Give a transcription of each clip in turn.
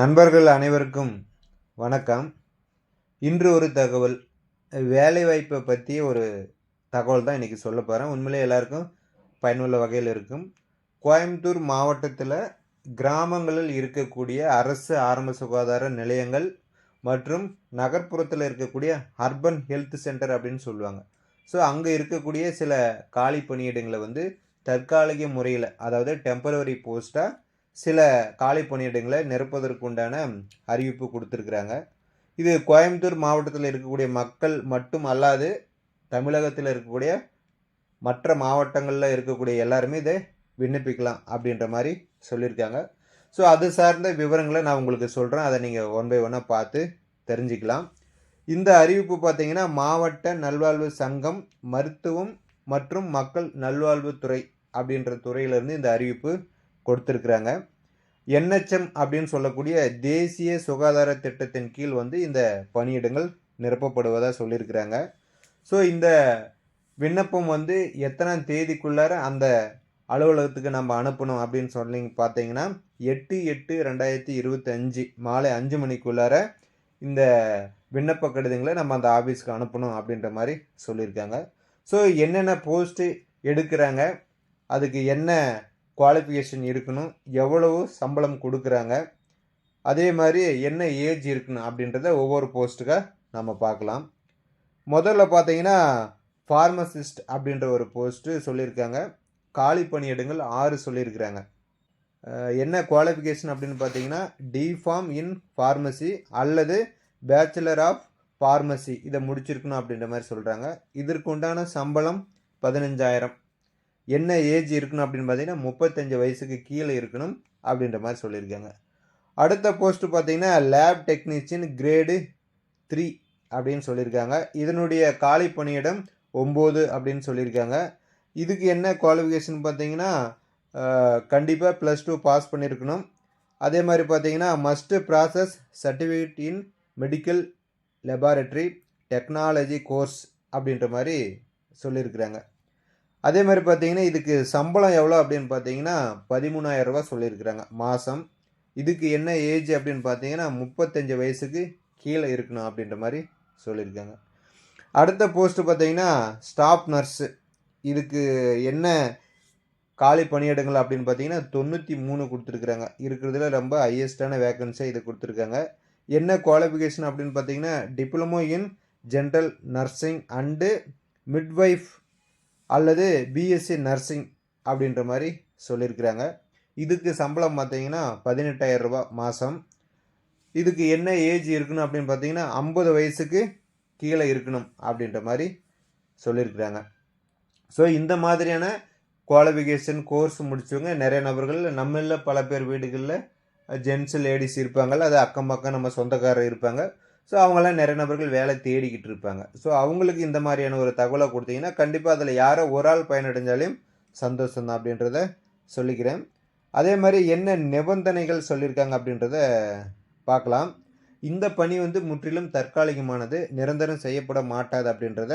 நண்பர்கள் அனைவருக்கும் வணக்கம். இன்று ஒரு தகவல். வேலைவாய்ப்பை பற்றிய ஒரு தகவல் தான் இன்றைக்கி சொல்ல போகிறேன் உண்மையிலே எல்லாருக்கும் பயனுள்ள வகையில் இருக்கும். கோயம்புத்தூர் மாவட்டத்தில் கிராமங்களில் இருக்கக்கூடிய அரசு ஆரம்ப சுகாதார நிலையங்கள் மற்றும் நகர்ப்புறத்தில் இருக்கக்கூடிய அர்பன் ஹெல்த் சென்டர் அப்படின்னு சொல்லுவாங்க. ஸோ அங்கே இருக்கக்கூடிய சில காலி பணியிடங்களை வந்து தற்காலிக முறையில் அதாவது டெம்பரவரி போஸ்ட்டாக சில காலி பணியிடங்களை நிரப்புவதற்கு உண்டான அறிவிப்பு கொடுத்துருக்குறாங்க. இது கோயம்புத்தூர் மாவட்டத்தில் இருக்கக்கூடிய மக்கள் மட்டும் அல்லாது தமிழகத்தில் இருக்கக்கூடிய மற்ற மாவட்டங்களில் இருக்கக்கூடிய எல்லாருமே இதை விண்ணப்பிக்கலாம் அப்படின்ற மாதிரி சொல்லியிருக்காங்க. ஸோ அது சார்ந்த விவரங்களை நான் உங்களுக்கு சொல்கிறேன் அதை நீங்கள் ஒன் பை ஒன்னாக பார்த்து தெரிஞ்சுக்கலாம். இந்த அறிவிப்பு பார்த்தீங்கன்னா மாவட்ட நல்வாழ்வு சங்கம் மருத்துவம் மற்றும் மக்கள் நல்வாழ்வுத்துறை அப்படின்ற துறையிலேருந்து இந்த அறிவிப்பு கொடுத்துருக்குறாங்க. என்ஹெச்எம் அப்படின்னு சொல்லக்கூடிய தேசிய சுகாதார திட்டத்தின் கீழ் வந்து இந்த பணியிடங்கள் நிரப்பப்படுவதாக சொல்லியிருக்கிறாங்க. ஸோ இந்த விண்ணப்பம் வந்து எத்தனாம் தேதிக்குள்ளார அந்த அலுவலகத்துக்கு நம்ம அனுப்பணும் அப்படின்னு சொல்லி பார்த்தீங்கன்னா எட்டு எட்டு ரெண்டாயிரத்தி இருபத்தஞ்சு மாலை அஞ்சு மணிக்குள்ளார இந்த விண்ணப்ப கடிதங்களை நம்ம அந்த ஆஃபீஸ்க்கு அனுப்பணும் அப்படின்ற மாதிரி சொல்லியிருக்காங்க. ஸோ என்னென்ன போஸ்ட்டு எடுக்கிறாங்க அதுக்கு என்ன குவாலிஃபிகேஷன் இருக்கணும். எவ்வளவு சம்பளம் கொடுக்குறாங்க. அதே மாதிரி என்ன ஏஜ் இருக்கணும் அப்படின்றத ஒவ்வொரு போஸ்ட்டுக்காக நம்ம பார்க்கலாம். முதல்ல பார்த்தீங்கன்னா ஃபார்மசிஸ்ட் அப்படின்ற ஒரு போஸ்ட்டு சொல்லியிருக்காங்க. காலி பணியிடங்கள் ஆறு சொல்லியிருக்கிறாங்க. என்ன குவாலிஃபிகேஷன் அப்படின்னு பார்த்தீங்கன்னா டிஃபார்ம் இன் ஃபார்மசி அல்லது பேச்சுலர் ஆஃப் ஃபார்மசி இதை முடிச்சிருக்கணும் அப்படின்ற மாதிரி சொல்கிறாங்க இதற்கு உண்டான சம்பளம் பதினஞ்சாயிரம். என்ன ஏஜ் இருக்கணும் அப்படின்னு பார்த்தீங்கன்னா முப்பத்தஞ்சு வயசுக்கு கீழே இருக்கணும் அப்படின்ற மாதிரி சொல்லியிருக்காங்க. அடுத்த போஸ்ட் பார்த்தீங்கன்னா லேப் டெக்னீஷியன் கிரேடு த்ரீ அப்படின்னு சொல்லியிருக்காங்க. இதனுடைய காலி பணியிடம் ஒம்பது அப்படின்னு சொல்லியிருக்காங்க. இதுக்கு என்ன குவாலிஃபிகேஷன் பார்த்தீங்கன்னா கண்டிப்பாக ப்ளஸ் டூ பாஸ் பண்ணியிருக்கணும். அதே மாதிரி பார்த்தீங்கன்னா must process certificate in medical laboratory technology course அப்படின்ற மாதிரி சொல்லியிருக்கிறாங்க. அதே மாதிரி பார்த்தீங்கன்னா இதுக்கு சம்பளம் எவ்வளோ அப்படின்னு பார்த்தீங்கன்னா பதிமூணாயிரம் ரூபாய் சொல்லியிருக்கிறாங்க. மாதம் இதுக்கு என்ன ஏஜ் அப்படின்னு பார்த்தீங்கன்னா முப்பத்தஞ்சு வயசுக்கு கீழே இருக்கணும் அப்படின்ற மாதிரி சொல்லியிருக்காங்க. அடுத்த போஸ்ட்டு பார்த்தீங்கன்னா ஸ்டாஃப் நர்ஸு இதுக்கு என்ன காலி பணியிடங்கள் அப்படின்னு பார்த்தீங்கன்னா தொண்ணூற்றி மூணு கொடுத்துருக்குறாங்க. இருக்கிறதுல ரொம்ப ஹையஸ்டான வேக்கன்சியாக இது கொடுத்துருக்காங்க. என்ன குவாலிஃபிகேஷன் அப்படின்னு பார்த்தீங்கன்னா diploma in general nursing and midwife அல்லது பிஎஸ்சி நர்சிங் அப்படின்ற மாதிரி சொல்லியிருக்கிறாங்க. இதுக்கு சம்பளம் பார்த்தீங்கன்னா பதினெட்டாயிரம் ரூபாய் மாதம் இதுக்கு என்ன ஏஜ் இருக்கணும் அப்படின்னு பார்த்தீங்கன்னா ஐம்பது வயசுக்கு கீழே இருக்கணும் அப்படின்ற மாதிரி சொல்லியிருக்கிறாங்க. ஸோ இந்த மாதிரியான குவாலிஃபிகேஷன் கோர்ஸ் முடிச்சவங்க நிறைய நபர்கள் நம்மளில் பல பேர் வீடுகளில் ஜென்ஸு லேடிஸ் இருப்பாங்கள்ல அது அக்கம் பக்கம் நம்ம சொந்தக்காரர் இருப்பாங்க. ஸோ அவங்களாம் நிறைய நபர்கள் வேலை தேடிக்கிட்டு இருப்பாங்க. ஸோ அவங்களுக்கு இந்த மாதிரியான ஒரு தகவலை கொடுத்தீங்கன்னா கண்டிப்பாக அதில் யாரோ ஒரு ஆள் பயனடைஞ்சாலையும் சந்தோஷம் தான் அப்படின்றத சொல்லிக்கிறேன். அதே மாதிரி என்ன நிபந்தனைகள் சொல்லியிருக்காங்க அப்படின்றத பார்க்கலாம். இந்த பணி வந்து முற்றிலும் தற்காலிகமானது நிரந்தரம் செய்யப்பட மாட்டாது அப்படின்றத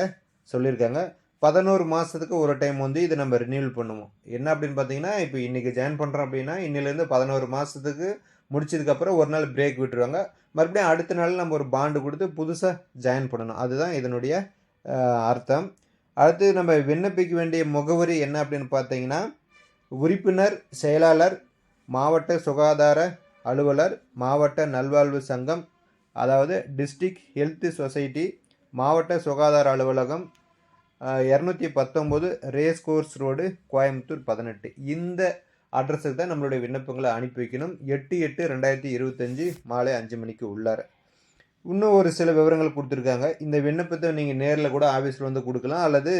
சொல்லியிருக்காங்க. பதினோரு மாதத்துக்கு ஒரு டைம் வந்து இதை நம்ம ரினியூவல் பண்ணுவோம். என்ன அப்படின்னு பார்த்தீங்கன்னா இப்போ இன்றைக்கி ஜாயின் பண்ணுறோம் அப்படின்னா இன்னிலேருந்து பதினோரு மாதத்துக்கு முடிச்சதுக்கப்புறம் ஒரு நாள் பிரேக் விட்டுருவாங்க. மறுபடியும் அடுத்த நாள் நம்ம ஒரு பாண்டு கொடுத்து புதுசாக ஜாயின் பண்ணணும். அதுதான் இதனுடைய அர்த்தம். அடுத்து நம்ம விண்ணப்பிக்க வேண்டிய முகவரி என்ன அப்படின்னு பார்த்தீங்கன்னா உறுப்பினர் செயலாளர் மாவட்ட சுகாதார அலுவலர் மாவட்ட நல்வாழ்வு சங்கம் அதாவது டிஸ்ட்ரிக்ட் ஹெல்த் சொசைட்டி மாவட்ட சுகாதார அலுவலகம் இரநூத்தி பத்தொம்போது ரேஸ் கோர்ஸ் ரோடு கோயம்புத்தூர் பதினெட்டு. இந்த அட்ரஸுக்கு தான் நம்மளுடைய விண்ணப்பங்களை அனுப்பி வைக்கணும். எட்டு எட்டு ரெண்டாயிரத்தி இருபத்தஞ்சி மாலை அஞ்சு மணிக்கு உள்ளார. இன்னும் ஒரு சில விவரங்கள் கொடுத்துருக்காங்க. இந்த விண்ணப்பத்தை நீங்கள் நேரில் கூட ஆஃபீஸில் வந்து கொடுக்கலாம். அல்லது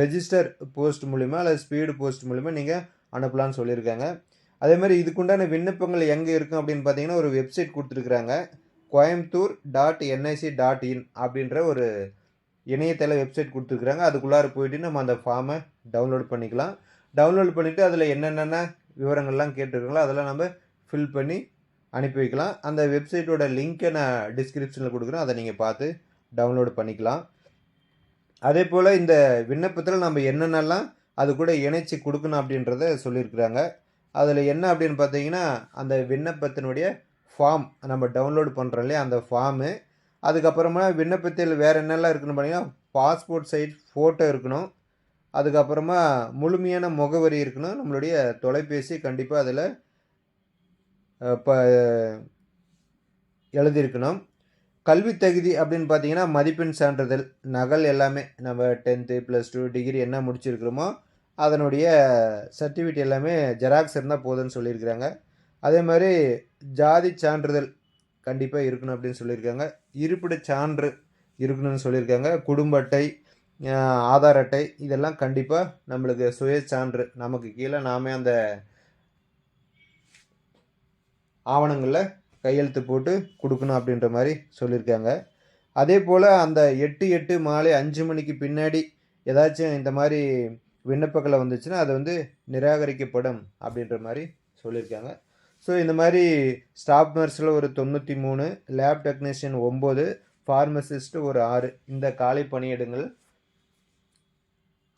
ரெஜிஸ்டர் போஸ்ட் மூலிமா அல்லது ஸ்பீடு போஸ்ட் மூலிமா நீங்கள் அனுப்பலான்னு சொல்லியிருக்காங்க. அதே மாதிரி இதுக்குண்டான விண்ணப்பங்கள் எங்கே இருக்கும் அப்படின்னு பார்த்தீங்கன்னா ஒரு வெப்சைட் கொடுத்துருக்குறாங்க. Coimbatore dot NIC dot in அப்படின்ற ஒரு இணையதள வெப்சைட் கொடுத்துருக்குறாங்க. அதுக்குள்ளார போயிட்டு நம்ம அந்த ஃபார்மை டவுன்லோட் பண்ணிக்கலாம். டவுன்லோட் பண்ணிவிட்டு அதில் என்னென்ன விவரங்கள்லாம் கேட்டிருக்காங்களோ அதெல்லாம் நம்ம ஃபில் பண்ணி அனுப்பி வைக்கலாம். அந்த வெப்சைட்டோட லிங்க்கை நான் டிஸ்கிரிப்ஷனில் கொடுக்குறேன். அதை நீங்கள் பார்த்து டவுன்லோடு பண்ணிக்கலாம். அதே போல் இந்த விண்ணப்பத்தில் நம்ம என்னென்னலாம் அது கூட இணைச்சி கொடுக்கணும் அப்படின்றத சொல்லியிருக்கிறாங்க. அதில் என்ன அப்படின்னு பார்த்தீங்கன்னா அந்த விண்ணப்பத்தினுடைய ஃபார்ம் நம்ம டவுன்லோடு பண்ணுறோம் இல்லையா? அந்த ஃபார்மு அதுக்கப்புறமா விண்ணப்பத்தில் வேறு என்னெல்லாம் இருக்குன்னு பார்த்தீங்கன்னா பாஸ்போர்ட் சைஸ் ஃபோட்டோ இருக்கணும். அதுக்கப்புறமா முழுமையான முகவரி இருக்கணும். நம்மளுடைய தொலைபேசி கண்டிப்பாக அதில் இப்போ எழுதியிருக்கணும். கல்வி தகுதி அப்படின்னு பார்த்தீங்கன்னா மதிப்பெண் சான்றிதழ் நகல் எல்லாமே நம்ம டென்த்து ப்ளஸ் டூ டிகிரி என்ன முடிச்சிருக்கிறோமோ அதனுடைய சர்டிஃபிகேட் எல்லாமே ஜெராக்ஸ் இருந்தால் போதும்னு சொல்லியிருக்கிறாங்க. அதே மாதிரி ஜாதி சான்றிதழ் கண்டிப்பாக இருக்கணும் அப்படின்னு சொல்லியிருக்காங்க. இருப்பிடச் சான்று இருக்கணும்னு சொல்லியிருக்காங்க. குடும்ப அட்டை ஆதார் அட்டை இதெல்லாம் கண்டிப்பாக நம்மளுக்கு சுய சான்று. நமக்கு கீழே நாமே அந்த ஆவணங்களில் கையெழுத்து போட்டு கொடுக்கணும் அப்படின்ற மாதிரி சொல்லியிருக்காங்க. அதே போல் அந்த எட்டு எட்டு மாலை அஞ்சு மணிக்கு பின்னாடி ஏதாச்சும் இந்த மாதிரி விண்ணப்பங்களை வந்துச்சுன்னா அது வந்து நிராகரிக்கப்படும் அப்படின்ற மாதிரி சொல்லியிருக்காங்க. ஸோ இந்த மாதிரி ஸ்டாஃப் நர்ஸில் ஒரு தொண்ணூற்றி மூணு லேப் டெக்னீஷியன் ஒம்பது ஃபார்மசிஸ்ட்டு ஒரு ஆறு. இந்த காலை பணியிடங்கள்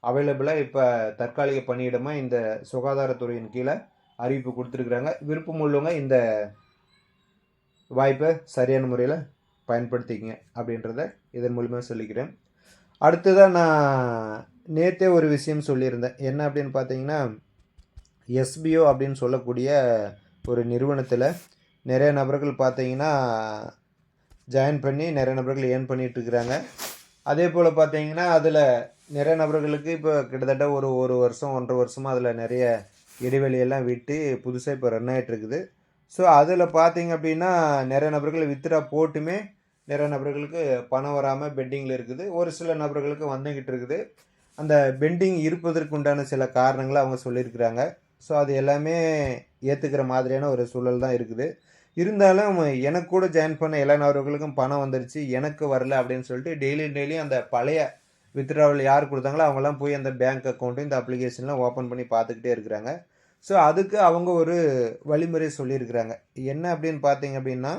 அவைலபிளாக இப்போ தற்காலிக பணியிடமாக இந்த சுகாதாரத்துறையின் கீழே அறிவிப்பு கொடுத்துருக்குறாங்க. விருப்பம் உள்ளவங்க இந்த வாய்ப்பை சரியான முறையில் பயன்படுத்திக்கங்க அப்படின்றத இதன் மூலிமா சொல்லிக்கிறேன். அடுத்ததாக நான் நேற்றே ஒரு விஷயம் சொல்லியிருந்தேன். என்ன அப்படின்னு பார்த்தீங்கன்னா எஸ்பிஓ அப்படின்னு சொல்லக்கூடிய ஒரு நிறுவனத்தில் நிறைய நபர்கள் பார்த்தீங்கன்னா ஜாயின் பண்ணி நிறைய நபர்கள் ஏர்ன் பண்ணிகிட்ருக்குறாங்க இருக்கிறாங்க. அதே போல் பார்த்தீங்கன்னா அதில் நிறைய நபர்களுக்கு இப்போ கிட்டத்தட்ட ஒரு ஒரு வருஷம் ஒன்றரை வருஷமாக அதில் நிறைய இடைவெளியெல்லாம் விட்டு புதுசாக இப்போ ரன் ஆகிட்டுருக்குது ஸோ அதில் பார்த்தீங்க அப்படின்னா நிறைய நபர்கள் வித்ரா போட்டுமே நிறைய நபர்களுக்கு பணம் வராமல் பெண்டிங்கில் இருக்குது. ஒரு சில நபர்களுக்கு வந்துக்கிட்டு இருக்குது. அந்த பெண்டிங் இருப்பதற்கு உண்டான சில காரணங்களை அவங்க சொல்லியிருக்கிறாங்க. ஸோ அது எல்லாமே ஏற்றுக்கிற மாதிரியான ஒரு சூழல் தான் இருக்குது. இருந்தாலும் எனக்கு கூட ஜாயின் பண்ண எல்லா நபர்களுக்கும் பணம் வந்துருச்சு எனக்கு வரல அப்படின்னு சொல்லிட்டு டெய்லி டெய்லி அந்த பழைய வித்ட்ராவல் யார் கொடுத்தாங்களோ அவங்களாம் போய் அந்த பேங்க் அக்கௌண்ட்டு இந்த அப்ளிகேஷன்லாம் ஓப்பன் பண்ணி பார்த்துக்கிட்டே இருக்கிறாங்க. ஸோ அதுக்கு அவங்க ஒரு வழிமுறை சொல்லியிருக்கிறாங்க. என்ன அப்படின்னு பார்த்தீங்க அப்படின்னா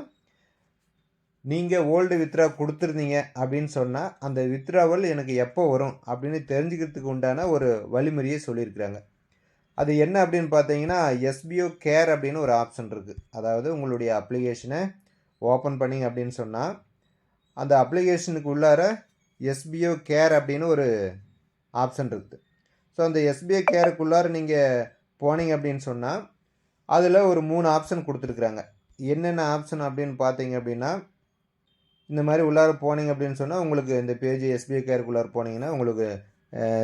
நீங்கள் ஓல்டு வித்ரா கொடுத்துருந்தீங்க அப்படின்னு சொன்னால் அந்த வித்ராவல் எனக்கு எப்போ வரும் அப்படின்னு தெரிஞ்சுக்கிறதுக்கு உண்டான ஒரு வழிமுறையை சொல்லியிருக்கிறாங்க. அது என்ன அப்படின்னு பார்த்தீங்கன்னா எஸ்பிஓ கேர் அப்படின்னு ஒரு ஆப்ஷன் இருக்குது அதாவது உங்களுடைய அப்ளிகேஷனை ஓப்பன் பண்ணிங்க அப்படின்னு சொன்னால் அந்த அப்ளிகேஷனுக்கு உள்ளார எஸ்பிஓ கேர் அப்படின்னு ஒரு ஆப்ஷன் இருக்குது ஸோ அந்த எஸ்பிஐ கேருக்குள்ளார நீங்கள் போனீங்க அப்படின்னு சொன்னால் அதில் ஒரு மூணு ஆப்ஷன் கொடுத்துருக்குறாங்க. என்னென்ன ஆப்ஷன் அப்படின்னு பார்த்தீங்க அப்படின்னா இந்த மாதிரி உள்ளார போனீங்க அப்படின்னு சொன்னால் உங்களுக்கு இந்த பேஜ் எஸ்பிஐ கேருக்குள்ளார போனீங்கன்னா உங்களுக்கு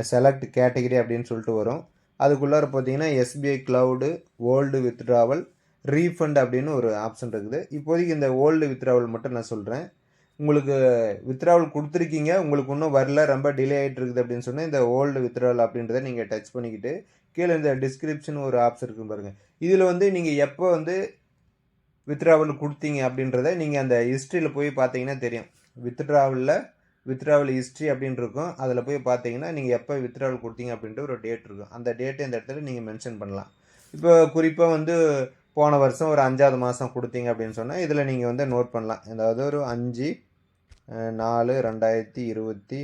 செலக்ட் கேட்டகரி அப்படின்னு சொல்லிட்டு வரும். அதுக்குள்ளார பார்த்தீங்கன்னா SBI cloud old withdrawal refund அப்படின்னு ஒரு ஆப்ஷன் இருக்குது. இப்போதைக்கு இந்த ஓல்டு வித்ட்ராவல் மட்டும் நான் சொல்கிறேன் உங்களுக்கு வித்ராவல் கொடுத்துருக்கீங்க. உங்களுக்கு இன்னும் வரல ரொம்ப டிலே ஆகிட்டு இருக்குது அப்படின்னு சொன்னால் இந்த ஓல்டு வித்ட்ராவல் அப்படின்றத நீங்கள் டச் பண்ணிக்கிட்டு கீழே இந்த டிஸ்கிரிப்ஷன் ஒரு ஆப்ஷன் இருக்கும் பாருங்கள் இதில் வந்து நீங்கள் எப்போ வந்து வித்ராவல் கொடுத்தீங்க அப்படின்றத நீங்கள் அந்த ஹிஸ்ட்ரியில் போய் பார்த்தீங்கன்னா தெரியும். வித்ராவலில் வித்ராவல் ஹிஸ்ட்ரி அப்படின்னு இருக்கும். அதில் போய் பார்த்தீங்கன்னா நீங்கள் எப்போ வித்ராவல் கொடுத்தீங்க அப்படின்ற ஒரு டேட் இருக்கும். அந்த டேட்டை இந்த இடத்துல நீங்கள் மென்ஷன் பண்ணலாம். இப்போ குறிப்பாக வந்து போன வருஷம் ஒரு அஞ்சாவது மாதம் கொடுத்தீங்க அப்படின்னு சொன்னால் இதில் நீங்கள் வந்து நோட் பண்ணலாம். அதாவது ஒரு அஞ்சு நாலு ரெண்டாயிரத்தி இருபத்தி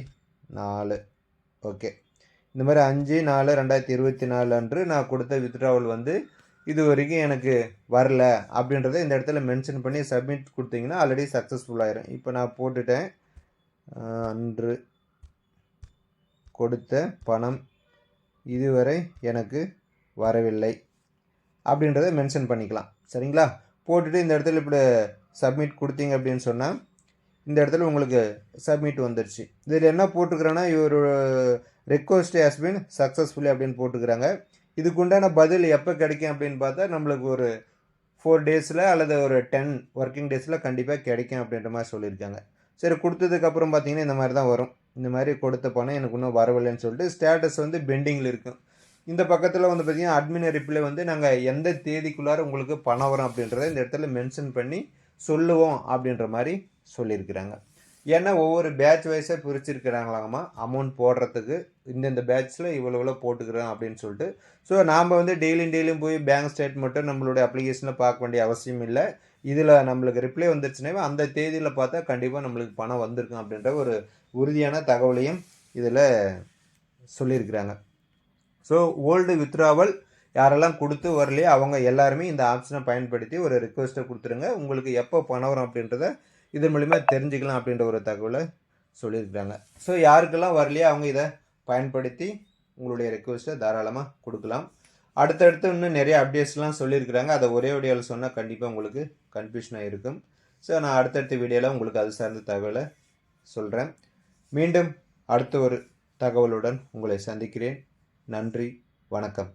நாலு. ஓகே. இந்த மாதிரி அஞ்சு நாலு ரெண்டாயிரத்தி இருபத்தி நாலு அன்று நான் கொடுத்த வித்ட்ராவல் வந்து இது வரைக்கும் எனக்கு வரல அப்படின்றத இந்த இடத்துல மென்ஷன் பண்ணி சப்மிட் கொடுத்தீங்கன்னா ஆல்ரெடி சக்ஸஸ்ஃபுல் ஆயிரும். இப்போ நான் போட்டுட்டேன். அன்று கொடுத்த பணம் இதுவரை எனக்கு வரவில்லை அப்படின்றத மென்ஷன் பண்ணிக்கலாம். சரிங்களா? போட்டுட்டு இந்த இடத்துல இப்படி சப்மிட் கொடுத்தீங்க அப்படின்னு சொன்னால் இந்த இடத்துல உங்களுக்கு சப்மிட் வந்துருச்சு. இதில் என்ன போட்டுக்கிறேன்னா இவர் ரெக்வஸ்ட் ஹேஸ் பின் சக்ஸஸ்ஃபுல்லி அப்படின்னு போட்டுக்கிறாங்க. இதுக்கு உண்டான பதில் எப்போ கிடைக்கும் அப்படின்னு பார்த்தா நம்மளுக்கு ஒரு ஃபோர் டேஸில் அல்லது ஒரு டென் ஒர்க்கிங் டேஸில் கண்டிப்பாக கிடைக்கும் அப்படின்ற மாதிரி சொல்லியிருக்காங்க. சரி கொடுத்ததுக்கப்புறம் பார்த்தீங்கன்னா இந்த மாதிரி தான் வரும். இந்த மாதிரி கொடுத்த பணம் எனக்கு இன்னும் வரவில்லைன்னு சொல்லிட்டு ஸ்டேட்டஸ் வந்து பெண்டிங்கில் இருக்கும் இந்த பக்கத்தில் வந்து பார்த்தீங்கன்னா அட்மின் ரிப்ளை வந்து நாங்கள் எந்த தேதிக்குள்ளார உங்களுக்கு பணம் வரும் அப்படின்றத இந்த இடத்துல மென்ஷன் பண்ணி சொல்லுவோம் அப்படின்ற மாதிரி சொல்லியிருக்கிறாங்க. ஏன்னா ஒவ்வொரு பேட்ச் வைஸாக பிரிச்சிருக்கிறாங்களாங்கம்மா. அமௌண்ட் போடுறதுக்கு இந்தந்த பேட்ச்சில் இவ்வளோ இவ்வளோ போட்டுக்கிறோம் அப்படின்னு சொல்லிட்டு. ஸோ நாம் வந்து டெய்லியும் டெய்லியும் போய் பேங்க் ஸ்டேட்மெண்ட்டும் நம்மளுடைய அப்ளிகேஷனில் பார்க்க வேண்டிய அவசியம் இல்லை. இதில் நம்மளுக்கு ரிப்ளை வந்துருச்சுனாவே அந்த தேதியில் பார்த்தா கண்டிப்பாக நம்மளுக்கு பணம் வந்திருக்கும் அப்படின்ற ஒரு உறுதியான தகவலையும் இதில் சொல்லியிருக்கிறாங்க. ஸோ ஓல்டு வித்ராவல் யாரெல்லாம் கொடுத்து வரலையோ அவங்க எல்லாருமே இந்த ஆப்ஷனை பயன்படுத்தி ஒரு ரிக்வெஸ்ட்டை கொடுத்துருங்க. உங்களுக்கு எப்போ பணம் வரும் அப்படின்றத இதன் மூலிமா தெரிஞ்சுக்கலாம் அப்படின்ற ஒரு தகவலை சொல்லியிருக்காங்க. ஸோ யாருக்கெல்லாம் வரலையோ அவங்க இதை பயன்படுத்தி உங்களுடைய ரெக்வஸ்ட்டை தாராளமாக கொடுக்கலாம். அடுத்தடுத்து இன்னும் நிறைய அப்டேட்ஸ்லாம் சொல்லியிருக்கிறாங்க. அதை ஒரே வீடியோவில் சொன்னால் கண்டிப்பாக உங்களுக்கு கன்ஃபியூஷனாக இருக்கும். ஸோ நான் அடுத்தடுத்த வீடியோவில் உங்களுக்கு அது சார்ந்த தகவலை சொல்கிறேன் மீண்டும் அடுத்த ஒரு தகவலுடன் உங்களை சந்திக்கிறேன். நன்றி வணக்கம்.